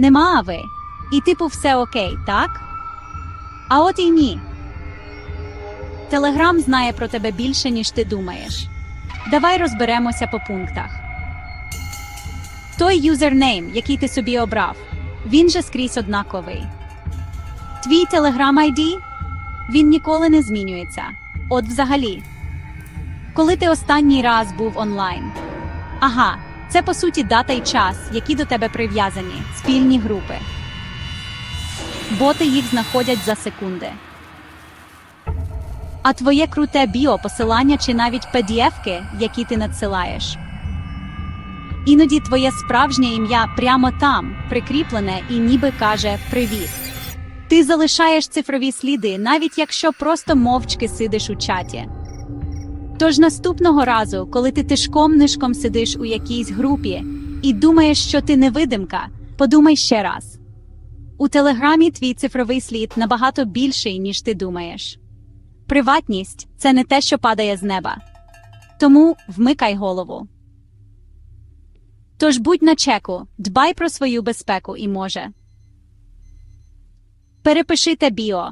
Нема ави. І типу все окей, так? А от і ні. Телеграм знає про тебе більше, ніж ти думаєш. Давай розберемося по пунктах. Той юзернейм, який ти собі обрав, він же скрізь однаковий. Твій Telegram ID? Він ніколи не змінюється. От взагалі. Коли ти останній раз був онлайн? Ага, це по суті дата і час, які до тебе прив'язані, спільні групи. Боти їх знаходять за секунди. А твоє круте біо посилання чи навіть PDF-ки, які ти надсилаєш. Іноді твоє справжнє ім'я прямо там, прикріплене і ніби каже Привіт. Ти залишаєш цифрові сліди, навіть якщо просто мовчки сидиш у чаті. Тож наступного разу, коли ти тишком-нишком сидиш у якійсь групі і думаєш, що ти невидимка, подумай ще раз. У телеграмі твій цифровий слід набагато більший, ніж ти думаєш. Приватність це не те, що падає з неба. Тому вмикай голову. Тож будь на чеку, дбай про свою безпеку і може. Перепиши те біо,